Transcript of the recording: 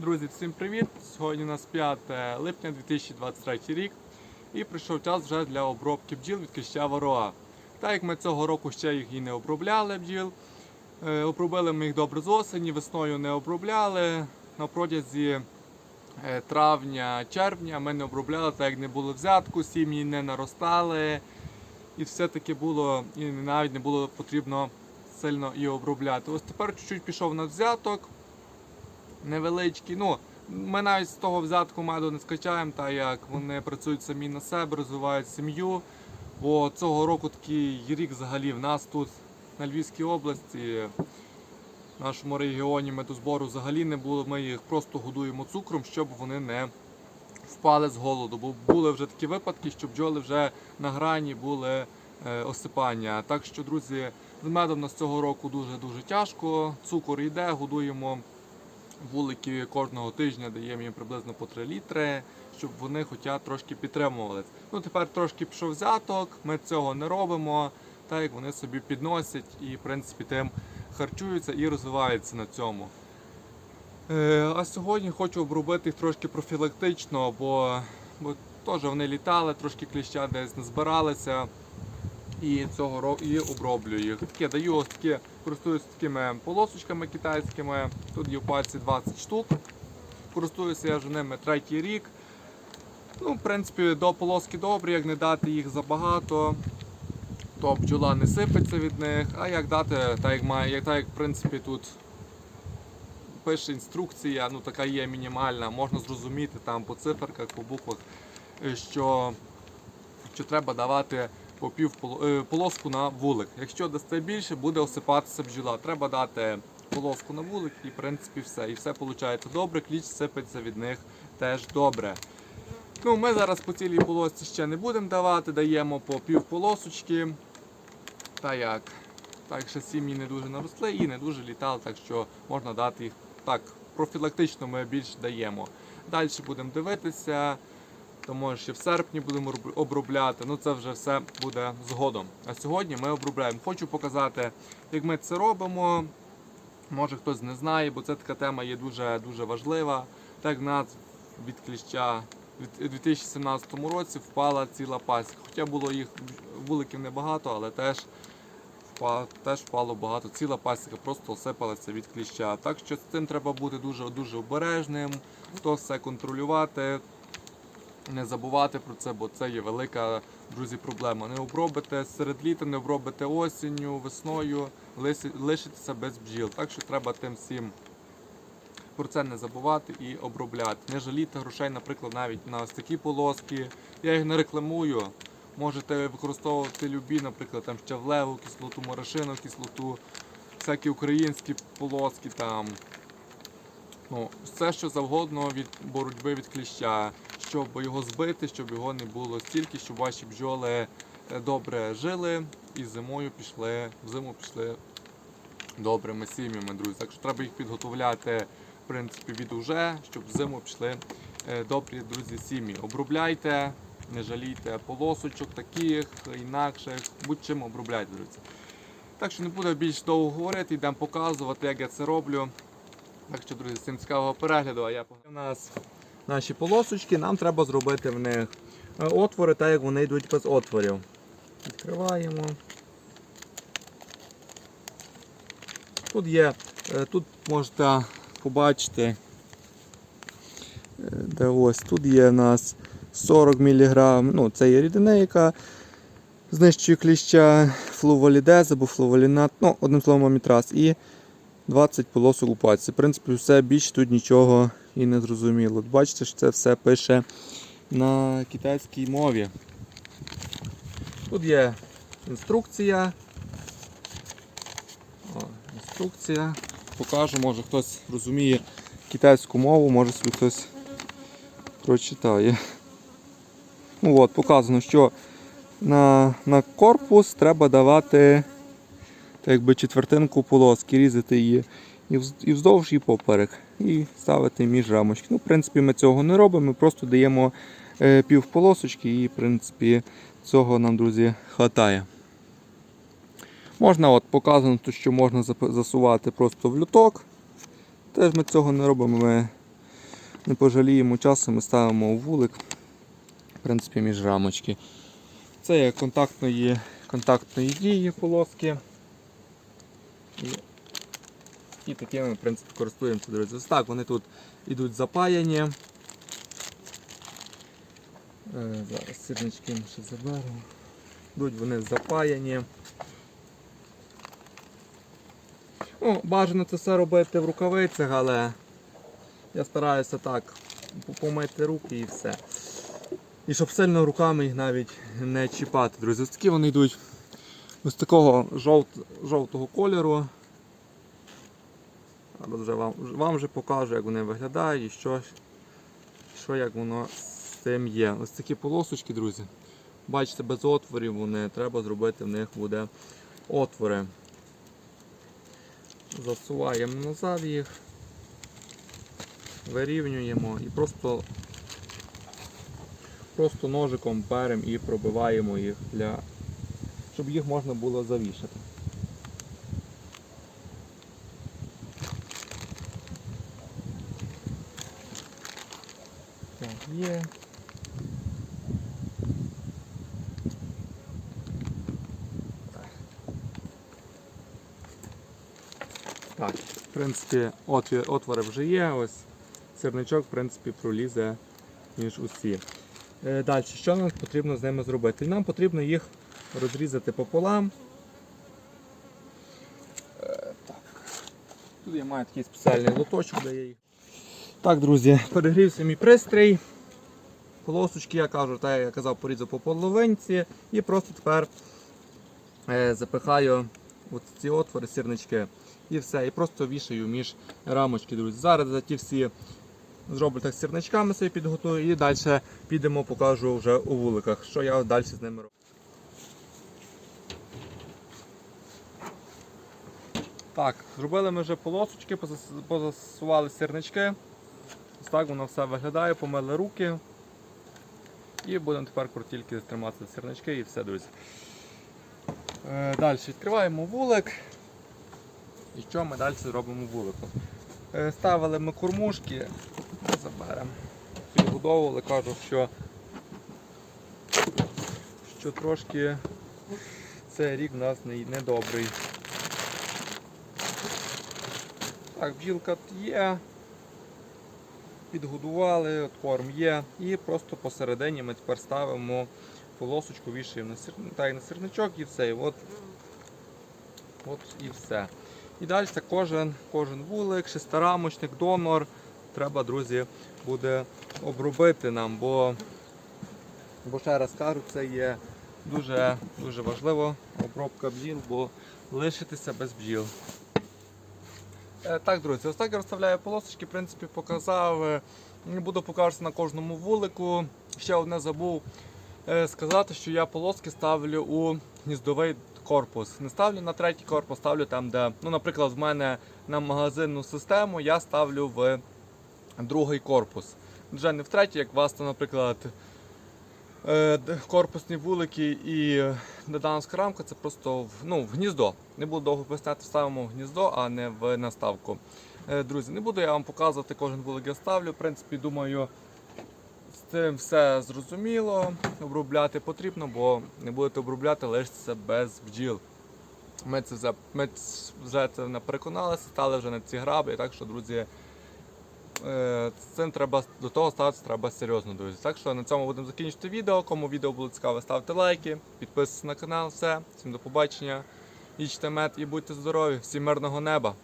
Друзі, всім привіт! Сьогодні у нас 5 липня 2023 рік і прийшов час вже для обробки бджіл від кліща вароа. Так як ми цього року ще їх і не обробляли бджіл, е, обробили ми їх добре з осені, весною не обробляли. На протязі е, травня-червня ми не обробляли, так як не було взятку, сім'ї не наростали. І все-таки було, і навіть не було потрібно сильно і обробляти. Ось тепер чуть-чуть пішов на взяток невеличкі. Ну, ми навіть з того взятку меду не скачаємо, так як вони працюють самі на себе, розвивають сім'ю. Бо цього року такий рік взагалі в нас тут на Львівській області, в нашому регіоні медозбору взагалі не було. Ми їх просто годуємо цукром, щоб вони не впали з голоду. Бо були вже такі випадки, що бджоли вже на грані були е, осипання. Так що, друзі, з медом нас цього року дуже-дуже тяжко. Цукор йде, годуємо вулики кожного тижня даємо їм приблизно по 3 літри, щоб вони хоча трошки підтримували. Ну тепер трошки пішов взяток, ми цього не робимо, так як вони собі підносять і в принципі тим харчуються і розвиваються на цьому. Е, а сьогодні хочу обробити їх трошки профілактично, бо, бо теж вони літали, трошки кліща десь не збиралися. І цього року і оброблю їх. Таке даю ось такі, користуюся такими полосочками китайськими. Тут є в пальці 20 штук. Користуюся я вже ними третій рік. Ну, в принципі, до полоски добрі, як не дати їх забагато, то бджола не сипеться від них. А як дати, так як має, як, так як в принципі тут пише інструкція, ну така є мінімальна, можна зрозуміти там по циферках, по буквах, е, що, що треба давати по пів е, полоску на вулик. Якщо дасте більше, буде осипатися бджола. Треба дати полоску на вулик і в принципі все. І все виходить добре, кліч сипеться від них теж добре. Ну, Ми зараз по цілій полосці ще не будемо давати, даємо по пів полосочки. Та як? Так що сім'ї не дуже наросли і не дуже літали, так що можна дати їх так. Профілактично ми більше даємо. Далі будемо дивитися. То може ще в серпні будемо обробляти. Ну це вже все буде згодом. А сьогодні ми обробляємо. Хочу показати, як ми це робимо. Може хтось не знає, бо це така тема є дуже дуже важлива. Так в нас від кліща у 2017 році впала ціла пасіка. Хоча було їх вуликів небагато, але теж теж впало багато. Ціла пасіка просто осипалася від кліща. Так що з цим треба бути дуже дуже обережним, то все контролювати не забувати про це, бо це є велика, друзі, проблема. Не обробите серед літа, не обробите осінню, весною, лишитеся без бджіл. Так що треба тим всім про це не забувати і обробляти. Не жаліти грошей, наприклад, навіть на ось такі полоски. Я їх не рекламую. Можете використовувати любі, наприклад, там щавлеву кислоту, морошину кислоту, всякі українські полоски там. Ну, все, що завгодно від боротьби від кліща, щоб його збити, щоб його не було стільки, щоб ваші бджоли е, добре жили і зимою пішли, зиму пішли добрими сім'ями, друзі. Так що треба їх підготовляти, в принципі, від уже, щоб зиму пішли е, добрі друзі сім'ї. Обробляйте, не жалійте полосочок таких, інакших, будь-чим обробляйте, друзі. Так що не буду більш довго говорити, йдемо показувати, як я це роблю. Так що, друзі, всім цікавого перегляду, а я. У нас наші полосочки, нам треба зробити в них е, отвори, так як вони йдуть без отворів. Відкриваємо. Тут є, е, тут можете побачити, е, де ось тут є у нас 40 мг, ну це є рідина, яка знищує кліща, флуволідез або флуволінат, ну, одним словом, амітраз. І 20 полосок у пальці. В принципі, все більше тут нічого і не зрозуміло. От Бачите, що це все пише на китайській мові. Тут є інструкція. О, інструкція. Покажу, може хтось розуміє китайську мову, може собі хтось прочитає. Ну от, показано, що на, на корпус треба давати так якби четвертинку полоски, різати її і вздовж, і поперек, і ставити між рамочки. Ну, в принципі, ми цього не робимо, ми просто даємо е, пів полосочки і, в принципі, цього нам, друзі, хватає. Можна, от показано, що можна засувати просто в люток. Теж ми цього не робимо. Ми не пожаліємо часу, ми ставимо у вулик, в принципі, між рамочки. Це є контактної, контактної дії полоски. І такими, в принципі, користуємося, друзі. Ось так вони тут йдуть запаяні. Е, зараз сірнички ще заберемо. Йдуть вони запаяні. Ну, бажано це все робити в рукавицях, але я стараюся так помити руки і все. І щоб сильно руками їх навіть не чіпати, друзі. Ось такі вони йдуть ось такого жовт, жовтого кольору. Зараз вже вам, вам вже покажу, як вони виглядають і що, що як воно з цим є. Ось такі полосочки, друзі. Бачите, без отворів вони, треба зробити в них буде отвори. Засуваємо назад їх, вирівнюємо і просто, просто ножиком беремо і пробиваємо їх, для, щоб їх можна було завішати. Є. Так, в принципі, отвори вже є. Ось сирничок, в принципі, пролізе між усі. Е, далі, що нам потрібно з ними зробити? Нам потрібно їх розрізати пополам. Е. Тут я маю такий спеціальний лоточок, де я їх. Так, друзі, перегрівся мій пристрій. Полосочки, я кажу, так як я казав, порізав по половинці і просто тепер е, запихаю от ці отвори, сірнички. І все. І просто вішаю між рамочки, друзі. Зараз за ті всі зроблю так сірничками собі підготую і далі підемо, покажу вже у вуликах, що я далі з ними роблю. Так, зробили ми вже полосочки, позасували сірнички. Ось так воно все виглядає, помили руки. І будемо тепер тільки тримати сірнички і все, друзі. Е, далі відкриваємо вулик. І що ми далі робимо в вулику? Е, Ставили ми кормушки, заберемо. Підгодовували, кажу, що, що трошки цей рік в нас не, не. Так, бджілка є. Підгодували, от корм є. І просто посередині ми тепер ставимо полосочку, вішаємо на, сир... та й на сирничок і все. І от, от і все. І далі кожен, кожен вулик, шестирамочник, донор. Треба, друзі, буде обробити нам, бо, бо ще раз кажу, це є дуже, дуже важливо обробка бджіл, бо лишитися без бджіл. Е, Так, друзі, ось так я розставляю полосочки, в принципі, показав. Е, буду показувати на кожному вулику. Ще одне забув е, сказати, що я полоски ставлю у гніздовий корпус. Не ставлю на третій корпус, ставлю там, де, ну, наприклад, в мене на магазинну систему я ставлю в другий корпус. Вже не в третій, як у вас, то, наприклад, корпусні вулики і додановська рамка це просто в, ну, в гніздо. Не буду довго поясняти, ставимо в гніздо, а не в наставку. Е, Друзі, не буду я вам показувати кожен вулик я ставлю. В принципі, думаю, з цим все зрозуміло. Обробляти потрібно, бо не будете обробляти, лишиться без бджіл. Ми це вже, ми вже це переконалися, стали вже на ці граби. Так що, друзі, е, цим треба до того ставитися треба серйозно, друзі. Так що на цьому будемо закінчити відео. Кому відео було цікаве, ставте лайки, підписуйтесь на канал. Все. Всім до побачення. Ічте мед і будьте здорові, всім мирного неба.